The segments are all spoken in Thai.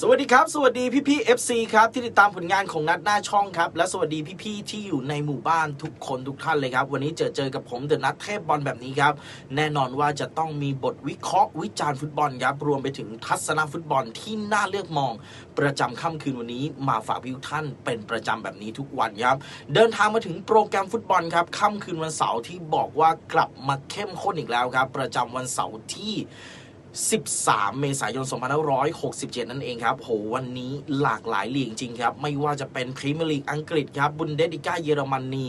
สวัสดีครับ สวัสดีพี่พี่ๆ FC ครับที่ติดตามผลงานของนัดหน้าช่องครับและสวัสดีพี่พี่ๆที่อยู่ในหมู่บ้านทุกคนทุกท่านเลยครับ วันนี้เจอเจอกับผมเดอะนัทเทพบอลแบบนี้ครับ แน่นอนว่าจะต้องมีบทวิเคราะห์วิจารณ์ฟุตบอลครับรวมไปถึงทัศนฟุตบอลที่น่าเลือกมอง ประจำค่ำคืนวันนี้มาฝากพี่ทุกท่านเป็นประจำแบบนี้ทุกวันครับเดินทางมาถึงโปรแกรมฟุตบอลครับค่ำคืนวันเสาร์ที่บอกว่ากลับมาเข้มข้นอีกแล้วครับ ประจำวันเสาร์ที่ 13 เมษายน 2567 นั่นเองครับ โห วันนี้หลากหลายลีกจริงครับ ไม่ว่าจะเป็นพรีเมียร์ลีกอังกฤษครับ บุนเดสลิก้าเยอรมนี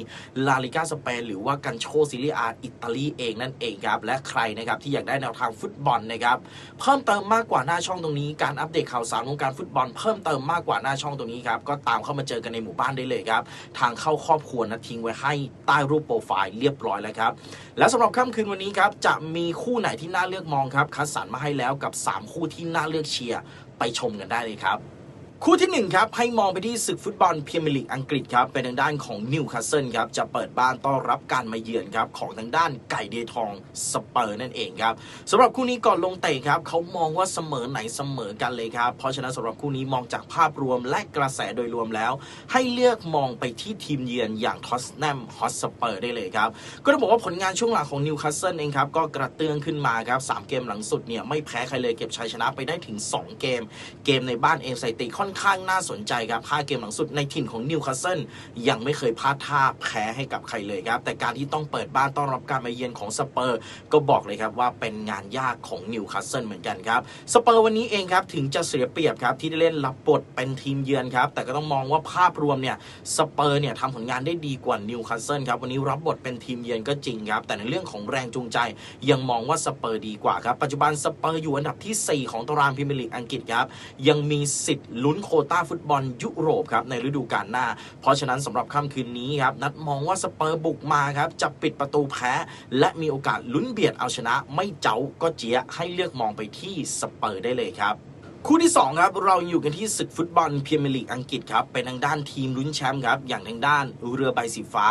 ลาลิก้าสเปน หรือว่ากันโชซีเรีอาอิตาลีเองนั่นเองครับ และใครนะครับที่อยากได้แนวทางฟุตบอลนะครับ เพิ่มเติมมากกว่าหน้าช่องตรงนี้ การอัปเดตข่าวสารวงการฟุตบอลเพิ่มเติมมากกว่าหน้าช่องตรงนี้ครับ ก็ตามเข้ามาเจอกันในหมู่บ้านได้เลยครับ ทางเข้าครอบครัวนะทิ้งไว้ให้ใต้รูปโปรไฟล์เรียบร้อยแล้วครับ และสำหรับค่ำคืนวันนี้ครับจะมีคู่ไหนที่น่าเลือกมองครับคัดสรรมาให้แล้วกับ 3 คู่ที่น่าเลือกเชียร์ไปชมกันได้เลยครับ คู่ที่ 1 ครับ ให้มองไปที่ศึกฟุตบอลพรีเมียร์ลีกอังกฤษครับ เป็นทางด้านของนิวคาสเซิลครับ จะเปิดบ้านต้อนรับการมาเยือนครับ ของทางด้านไก่เดทองสเปอร์นั่นเองครับสำหรับคู่นี้ก่อนลงเตะครับเขามองว่าเสมอไหนเสมอกันเลยครับ เพราะฉะนั้นสำหรับคู่นี้มองจากภาพรวมและกระแสโดยรวมแล้ว ให้เลือกมองไปที่ทีมเยือนอย่างทอสแนมฮอตสเปอร์ได้เลยครับก็ต้องบอกว่าผลงานช่วงหลังของนิวคาสเซิลเองครับก็กระเตื้องขึ้นมาครับสามเกมหลังสุดเนี่ยไม่แพ้ใครเลยเก็บชัยชนะไปได้ถึง 2 เกม เกมในบ้านเองสถิติค่อนข้างน่าสนใจครับ 5 เกมหลังสุดในถิ่นของนิวคาสเซิลยังไม่เคยพลาดท่าแพ้ให้กับใครเลยครับ แต่การที่ต้องเปิดบ้านต้อนรับการมาเยือนของสเปอร์ ก็บอกเลยครับว่าเป็นงานยากของนิวคาสเซิลเหมือนกันครับ สเปอร์วันนี้เองครับถึงจะเสียเปรียบครับที่ได้เล่นรับบทเป็นทีมเยือนครับ แต่ก็ต้องมองว่าภาพรวมเนี่ยสเปอร์เนี่ยทำผลงานได้ดีกว่านิวคาสเซิลครับวันนี้รับบทเป็นทีมเยือนก็จริงครับ แต่ในเรื่องของแรงจูงใจ ยังมองว่าสเปอร์ดีกว่าครับปัจจุบันสเปอร์อยู่อันดับทีสี่4 ของตารางพรีเมียร์ลีกอังกฤษครับยังมีสิทธิ์ลุ้นโคต้าฟุตบอลยุโรปครับในฤดูกาลหน้า เพราะฉะนั้นสำหรับค่ำคืนนี้ครับนัดมองว่าสเปอร์บุกมาครับจะปิดประตูแพ้ และมีโอกาสลุ้นเบียดเอาชนะ ไม่เจ้าก็เจียให้เลือกมองไปที่สเปอร์ได้เลยครับ คู่ที่ 2 ครับ เราอยู่กันที่ศึกฟุตบอลพรีเมียร์ลีกอังกฤษครับ เป็นทางด้านทีมลุ้นแชมป์ครับ อย่างทางด้านเรือใบสีฟ้า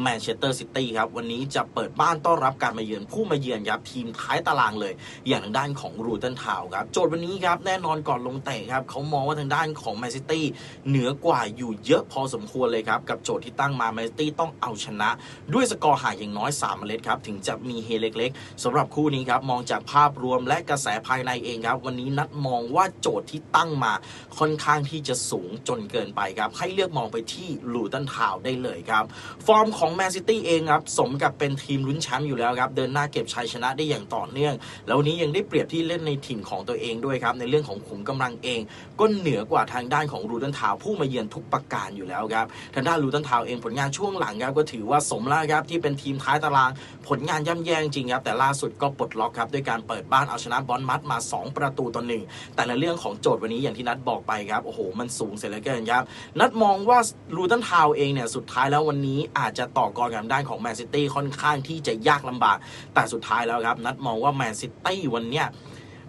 แมนเชสเตอร์ซิตี้ครับ วันนี้จะเปิดบ้านต้อนรับการมาเยือนผู้มาเยือนครับ ทีมท้ายตารางเลย อย่างทางด้านของรูตันทาวครับ โจทย์วันนี้ครับ แน่นอนก่อนลงเตะครับเขามองว่าทางด้านของแมนซิตี้เหนือกว่าอยู่เยอะพอสมควรเลยครับ กับโจทย์ที่ตั้งมาแมนซิตี้ต้องเอาชนะ ด้วยสกอร์ห่างอย่างน้อย3เมล็ดครับถึงจะมีเฮเล็กๆสำหรับคู่นี้ครับมองจากภาพรวมและกระแสภายในเองครับวันนี้นัดมองว่าโจทย์ที่ตั้งมาค่อนข้างที่จะสูงจนเกินไปครับ ให้เลือกมองไปที่ลูตันทาวได้เลยครับ ฟอร์มของแมนซิตี้เองครับ สมกับเป็นทีมลุ้นแชมป์อยู่แล้วครับ เดินหน้าเก็บชัยชนะได้อย่างต่อเนื่อง แล้วนี้ยังได้เปรียบที่เล่นในถิ่นของตัวเองด้วยครับ ในเรื่องของขุมกำลังเอง ก็เหนือกว่าทางด้านของลูตันทาวผู้มาเยือนทุกประการอยู่แล้วครับทางด้านลูตันทาวเองผลงานช่วงหลังครับก็ถือว่าสมแล้วครับที่เป็นทีมท้ายตาราง ผลงานย่ำแย่จริงครับแต่ล่าสุดก็ปลดล็อกครับด้วยการเปิดบ้านเอาชนะบอลมัดมา 2 ประตูต่อหนึ่งแต่ในเรื่องของโจทย์วันนี้อย่างที่นัดบอกไปครับ โอ้โห มันสูงเสร็จแล้วกันครับ นัดมองว่าลูตันทาวเองเนี่ย สุดท้ายแล้ววันนี้อาจจะต่อกรกับด้านของแมนซิตี้ค่อนข้างที่จะยากลำบาก แต่สุดท้ายแล้วครับ นัดมองว่าแมนซิตี้วันเนี้ย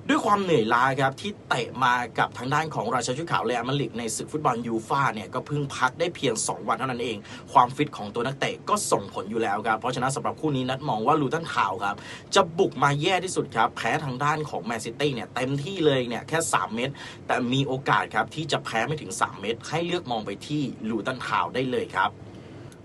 ด้วยความเหนื่อยล้าครับที่เตะมากับทางด้านของราชาชุดขาวเรอัลมาดริดในศึกฟุตบอลยูฟ่าเนี่ยก็เพิ่งพักได้เพียง 2 วันเท่านั้นเอง ความฟิตของตัวนักเตะก็ส่งผลอยู่แล้วครับ เพราะฉะนั้นสำหรับคู่นี้นัดมองว่าลูตันทาวครับ จะบุกมาแย่ที่สุดครับ แพ้ทางด้านของแมนซิตี้เนี่ยเต็มที่เลยเนี่ยแค่ 3 เม็ดแต่มีโอกาสครับที่จะแพ้ไม่ถึง 3 เม็ดให้เลือกมองไปที่ลูตันทาวได้เลยครับ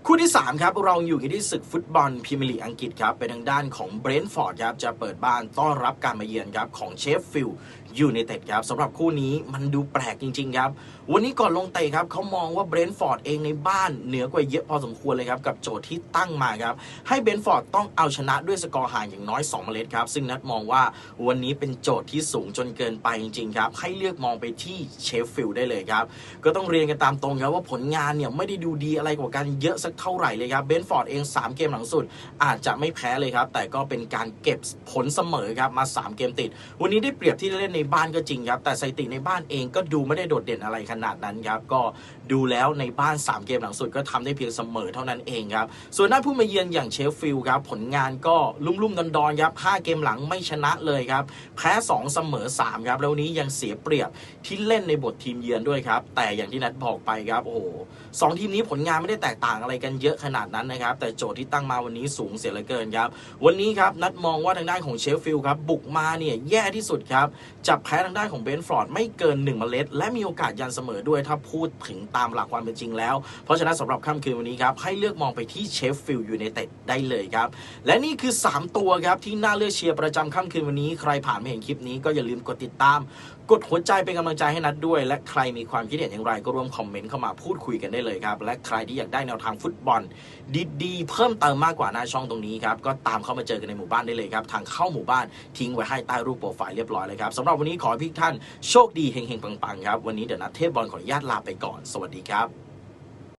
คู่ที่ 3 ครับ เราอยู่กันที่ศึกฟุตบอลพรีเมียร์ลีกอังกฤษครับ เป็นทางด้านของเบรนท์ฟอร์ดครับ จะเปิดบ้านต้อนรับการมาเยือนครับ ของเชฟฟิลด์ยูไนเต็ดครับสำหรับคู่นี้มันดูแปลกจริง ๆ ครับ วันนี้ก่อนลงเตะครับเขามองว่าเบรนท์ฟอร์ดเองในบ้านเหนือกว่าเยอะพอสมควรเลยครับ กับโจทย์ที่ตั้งมาครับ ให้เบรนท์ฟอร์ดต้องเอาชนะด้วยสกอร์ห่างอย่างน้อย2เมล็ดครับ ซึ่งนัดมองว่าวันนี้เป็นโจทย์ที่สูงจนเกินไปจริงๆครับให้เลือกมองไปที่เชฟฟิลด์ได้เลยครับก็ต้องเรียนกันตามตรงครับว่าผลงานเนี่ยไม่ได้ดูดีอะไรกว่ากันเยอะสักเท่าไหร่เลยครับเบนฟอร์ดเอง 3 เกมหลังสุด อาจจะไม่แพ้เลยครับ แต่ก็เป็นการเก็บผลเสมอครับมา 3 เกมติด วันนี้ได้เปรียบที่เล่นในบ้านก็จริงครับ แต่สถิติในบ้านเองก็ดูไม่ได้โดดเด่นอะไรขนาดนั้นครับก็ดูแล้วในบ้าน 3 เกมหลังสุดก็ทำได้เพียงเสมอเท่านั้นเองครับส่วนหน้าผู้มาเยือนอย่างเชฟฟิลด์ครับผลงานก็ลุ่มๆดอนๆครับ5เกมหลังไม่ชนะเลยครับแพ้ 2 เสมอ 3 ครับ แล้วนนี้ยังเสียเปรียบที่เล่นในบททีมเยือนด้วยครับแต่อย่างที่นัดบอกไปครับโอ้โหสองทีมนี้ผลงานไม่ได้แตกต่างอะไรกันเยอะขนาดนั้นนะครับ แต่โจทย์ที่ตั้งมาวันนี้สูงเสียเหลือเกินครับ วันนี้ครับ นัดมองว่าทางด้านของเชฟฟิลด์ครับ บุกมาเนี่ยแย่ที่สุดครับ จับแพ้ทางด้านของเบนฟอร์ดไม่เกิน1เมล็ด และมีโอกาสยันเสมอด้วยถ้าพูดถึงตามหลักความเป็นจริงแล้ว เพราะฉะนั้นสำหรับค่ำคืนวันนี้ครับให้เลือกมองไปที่เชฟฟิลด์ยูไนเต็ดได้เลยครับและนี่คือ 3 ตัวครับที่น่าเลือกเชียร์ประจำค่ำคืนวันนี้ใครผ่านมาเห็นคลิปนี้ก็อย่าลืมกดติดตาม กดหัวใจเป็นกำลังใจให้นัดด้วย และใครมีความคิดเห็นอย่างไรก็ร่วมคอมเมนต์เข้ามาพูดคุยกันได้เลยครับและใครที่อยากได้แนวทางฟุตบอล ดีๆ เพิ่มเติมมากกว่าหน้าช่องตรงนี้ครับ ก็ตามเข้ามาเจอกันในหมู่บ้านได้เลยครับ ทางเข้าหมู่บ้านทิ้งไว้ให้ใต้รูปโปรไฟล์เรียบร้อยเลยครับสำหรับวันนี้ขอให้พี่ท่านโชคดีเฮงๆปังๆครับวันนี้เดี๋ยวนัดเทพบอลขออนุญาตลาไปก่อนสวัสดีครับ